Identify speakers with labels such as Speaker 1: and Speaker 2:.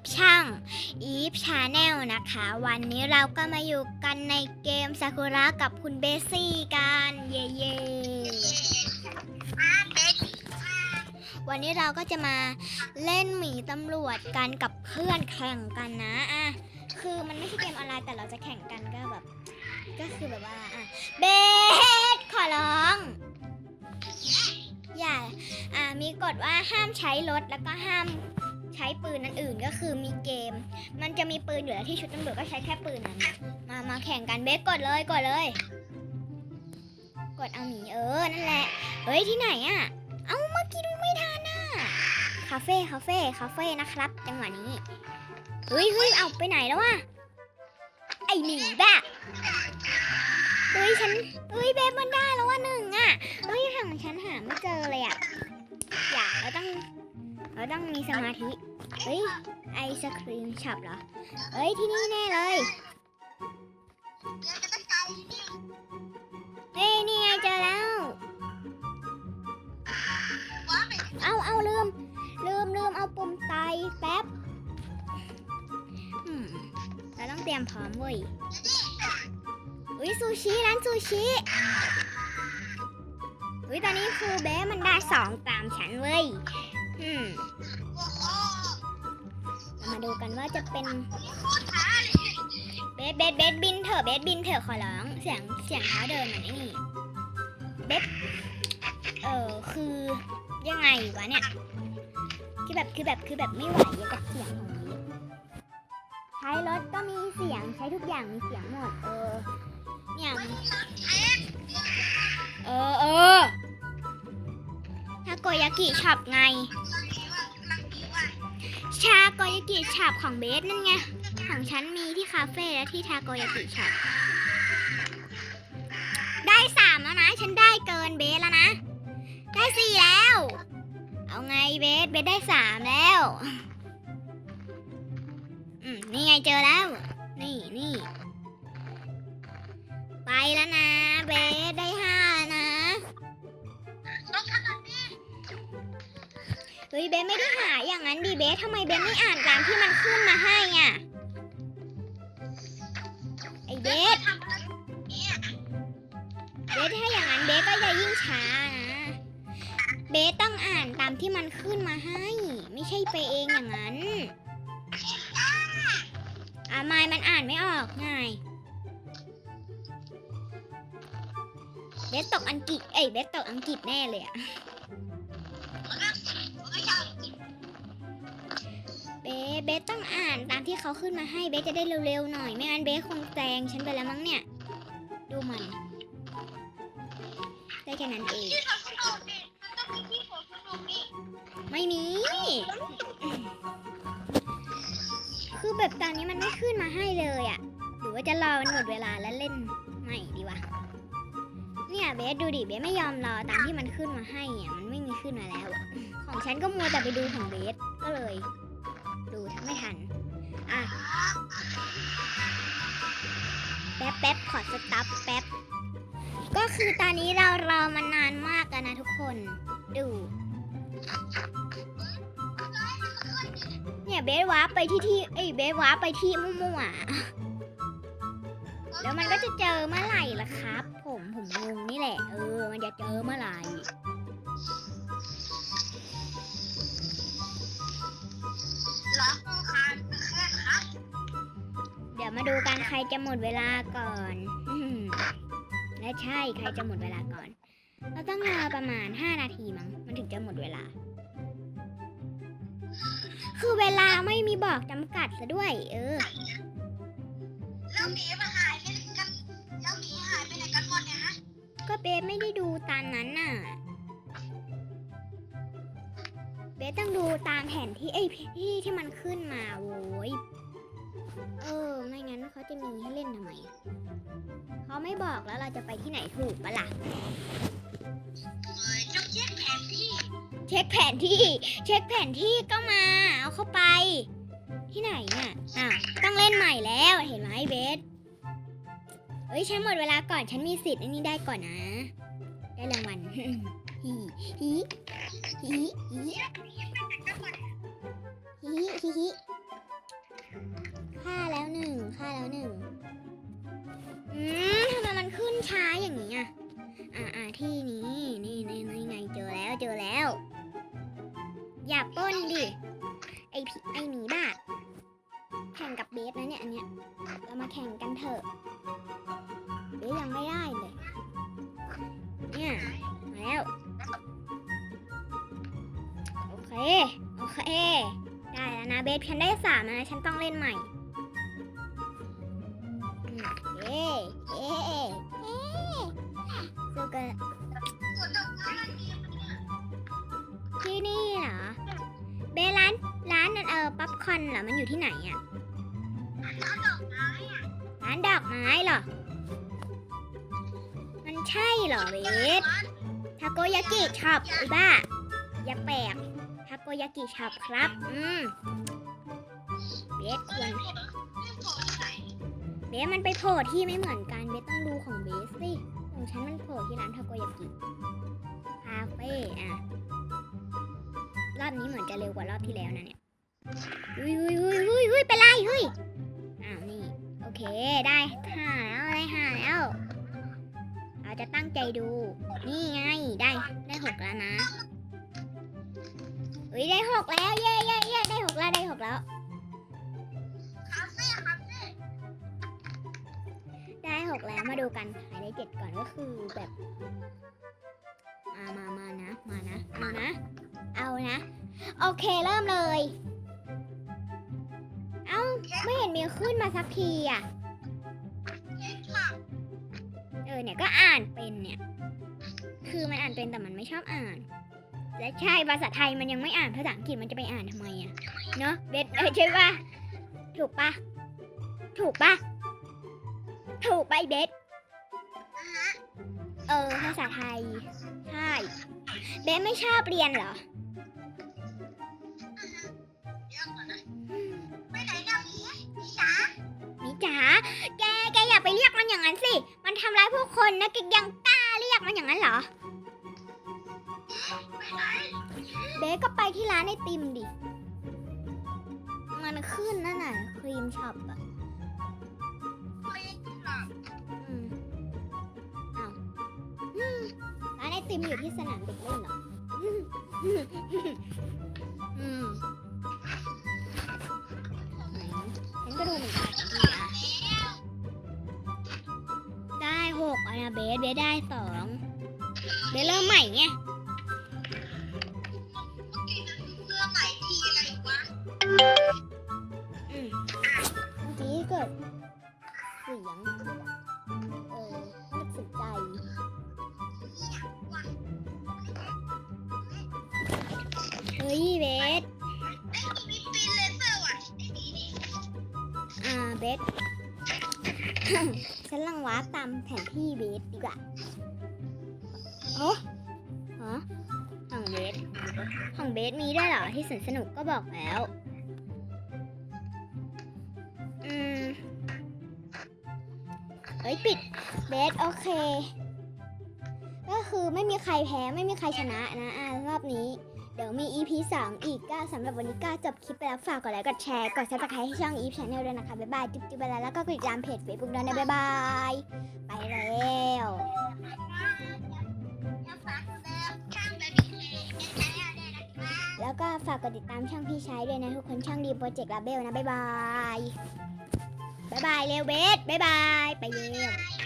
Speaker 1: กับช่าง Eve Channel นะคะ วันนี้เราก็มาอยู่กันในเกมซากุระกับคุณเบสซี่กัน เย่เย่วันนี้เราก็จะมาเล่นหมีตำรวจกันกับเพื่อนแข่งกันนะอะคือมันไม่ใช่เกมออนไลน์แต่เราจะแข่งกันก็แบบ ก็คือแบบว่าอะเบสขอร้องอย่าอ่ามีกฎว่าห้ามใช้รถแล้วก็ห้าม ใช้ปืนอันอื่นก็คือมีเกม มันจะมีปืนอยู่แล้วที่ชุดตำรวจก็ใช้แค่ปืนนั้นมามาแข่งกันเบสกดเลยกดเลย กดเอาหมีเออนั่นแหละเฮ้ยที่ไหนอะ่ะเอาเมื่อกี้ดูไม่ทันอะคาเฟ่คาเฟ่คาเฟ่นะครับ จังหวะนี้เฮ้ยเฮ้ยเอาไปไหนแล้ววะไอหมีบ้าเฮ้ยฉันเฮ้ยเบสมันได้แล้วว่าหนึ่งอะเฮ้ยหางฉันหาไม่เจอเลยอะอย่าเราต้อง เราต้องมีสมาธิ เฮ้ย ไอศครีมช็อปเหรอ เฮ้ย ที่นี่แน่เลยเฮ้ยนี่ไงเจอแล้ว เอาเอาลืม ลืมลืมเอาปุ่มไตแป๊บอืมเราต้องเตรียมพร้อมเว้ยอุ้ยซูชิร้านซูชิเฮ้ยตอนนี้ครูเบ๊มันได้สองตามฉันเว้ย อืมามาดูกันว่าจะเป็นเบสเบสเบสบินเถอะเบสบินเถอะขอร้องเสียงเสียงเท้าเดินเหมือนไอ้นี่เบสเออคือยังไงวะเนี่ยคือแบบคือแบบคือแบบไม่ไหวกับเสียงของนี้ใช้รถก็มีเสียงใช้ทุกอย่างมีเสียงหมดเออเนี่ยเออเออาโกยากิช็อปไง ชาโกยากิช็อปของเบสนั่นไง ของฉันมีที่คาเฟ่และที่ทาโกยากิช็อป ได้สามแล้วนะ ฉันได้เกินเบสแล้วนะ ได้สี่แล้ว เอาไงเบส เบสได้สามแล้ว อืม นี่ไงเจอแล้ว นี่นี่ ไปแล้วนะ เบสได้ เฮ้ยเบสไม่ได้หาอย่างนั้นดิเบสทำไมเบสไม่อ่านตามที่มันขึ้นมาให้อะไอเบสเบสถ้าอย่างนั้นเบสก็จะยิ่งช้านะเบสต้องอ่านตามที่มันขึ้นมาให้ ไม่ใช่ไปเองอย่างนั้นอะไม่มันอ่านไม่ออกไงเบสตกอังกฤษเอ้ยเบสตกอังกฤษแน่เลยอะ เบสต้องอ่านตามที่เขาขึ้นมาให้เบสจะได้เร็วๆหน่อย ไม่งั้นเบสคงแซงฉันไปแล้วมั้งเนี่ย ดูมัน ได้แค่นั้นเองไม่มี คือแบบตอนนี้มันไม่ขึ้นมาให้เลยอะหรือว่าจะรอมันหมดเวลาแล้วเล่นใหม่ดีวะ เนี่ยเบสดูดิเบสไม่ยอมรอตามที่มันขึ้นมาให้อะมันไม่มีขึ้นมาแล้วอะของฉันก็มัวแต่ไปดูของเบสก็เลย ดูถ้าไม่ทัน อะ แป๊บแป๊บขอสต็อปแป๊บ ก็คือตอนนี้เรารอมานานมากแล้วนะทุกคน ดู เนี่ยเบสวาร์ปไปที่ที่เอ้ยเบสวาร์ปไปที่มั่วๆอะแล้วมันก็จะเจอเมื่อไหร่ล่ะครับ ผมผมงงนี่แหละ เออ มันจะเจอเมื่อไหร่ มาดูกันใครจะหมดเวลาก่อนอืมและใช่ใครจะหมดเวลาก่อน เราต้องรอประมาณ 5 นาทีมั้งมันถึงจะหมดเวลา คือเวลาไม่มีบอกจำกัดซะด้วย เออ
Speaker 2: แล้วหมีมาหายไปไหนกันแล้วหมีหายไปไหนกันหมดเนี่ยฮะ
Speaker 1: ก็เบสไม่ได้ดูตามนั้นน่ะเบสต้องดูตามแผนที่ไอ้ยที่ที่มันขึ้นมาโว้ย เออ ไม่งั้นเขาจะมีให้เล่นทำไมอะเขาไม่บอกแล้วเราจะไปที่ไหนถูกปะล่ะ
Speaker 2: เอ้ยต้องแยกแผนที่
Speaker 1: เช็คแผนที่ เช็คแผนที่ก็มา เอาเข้าไป ที่ไหนน่ะอะต้องเล่นใหม่แล้วเห็นไหมเบสเอ้ยฉันหมดเวลาก่อนฉันมีสิทธิ์อันนี้ได้ก่อนนะ ได้รางวัล ฮีฮีฮีฮีฮีฮีฮี ฆ่าแล้วหนึ่งฆ่าแล้วหนึ่งอืมทำไมมันขึ้นช้าอย่างนี้อะอ่าอ่าที่นี้นี่นี่นี่ไงเจอแล้วเจอแล้ว อย่าป้นดิ ไอผีไอหมีบ้าแข่งกับเบสนะเนี่ยอันเนี้ยเรามาแข่งกันเถอะเบสยังไม่ได้เลยเนี่ยมาแล้วโอเคโอเคได้แล้วนะเบสฉันได้สามแล้วนะฉันต้องเล่นใหม่ เออป๊อปคอร์นเหรอ มันอยู่ที่ไหนอะ
Speaker 2: ร้านดอกไม้อะ
Speaker 1: ร้านดอกไม้เหรอ มันใช่เหรอเบสทาโกยากิช็อปอีบ้า อย่าแปลกทาโกยากิช็อปครับ อืมเบสควร
Speaker 2: เรียกโผล่ที่ไหน
Speaker 1: เบสมันไปโผล่ที่ไม่เหมือนกัน เบสต้องดูของเบสสิของฉันมันโผล่ที่ร้านทาโกยากิคาเฟ่อะรอบนี้เหมือนจะเร็วกว่ารอบที่แล้วนะเนี่ย หุยหุยหุยหุยหุยเป็นไรเฮ้ยอ้าวนี่โอเคได้ห้าแล้วได้ห้าแล้ว เราจะตั้งใจดู นี่ไงได้ได้หกแล้วนะเฮ้ยได้หกแล้วเย้เย้เย้ได้หกแล้วได้หกแล้วได้หกแล้วมาดูกันขายได้เจ็ดก่อนก็คือแบบมามามานะ มานะ มานะ เอานะ โอเคเริ่มเลย เอ้าไม่เห็นมีขึ้นมาสักทีอะ
Speaker 2: เค้กค่ะ
Speaker 1: เออเนี่ยก็อ่านเป็นเนี่ย คือมันอ่านเป็นแต่มันไม่ชอบอ่าน และใช่ภาษาไทยมันยังไม่อ่านภาษาอังกฤษมันจะไปอ่านทำไมอะ เนอะเบสเออใช่ปะถูกปะถูกปะถูกปะไอเบส
Speaker 2: อ่าฮะ
Speaker 1: เออภาษาไทยใช่เบสไม่ชอบเรียนเหรอ แก แกอย่าไปเรียกมันอย่างนั้นสิ มันทำร้ายผู้คนนะแกยังกล้าเรียกมันอย่างนั้นเหรอ เบสก็ไปที่ร้านไอติมดิ มันขึ้นนั่นน่ะครีมช็อปอะ
Speaker 2: ไปค่ะ
Speaker 1: อืมอ้าวอืมร้านไอติมอยู่ที่สนามเด็กเล่นเหรอ อืมอืมไหนฉันก็ดูเหมือนกัน ไม่ได้ต่อ ฉันลังวาร์ปตามแผนที่เบสดีกว่าโอ้ฮะของเบสของเบสมีได้เหรอที่สนสนุกก็บอกแล้ว อืมเอ้ยปิดเบสโอเค ก็คือไม่มีใครแพ้ไม่มีใครชนะนะอ่ารอบนี้ ดี๋ยวมี EP 2อีกก็สำหรับวันนี้ก็จบคลิปไปแล้วฝากกดไลค์กดแชร์กด subscribe ให้ช่อง Eve Channel ด้วยนะคะ บ๊ายบาย จุ๊บจิ๊บไปแล้วแล้วก็กดติดตามเพจ Facebook ด้วยนะบ๊ายบาย ไปแล้ว
Speaker 2: แล้
Speaker 1: วก็ฝากกดติดตามช่องพี่ชายด้วยนะทุกคนช่องดีโปรเจกต์ลาเบลนะบ๊ายบาย บ๊ายบายเร็วเบสบ๊ายบาย ไปเร็ว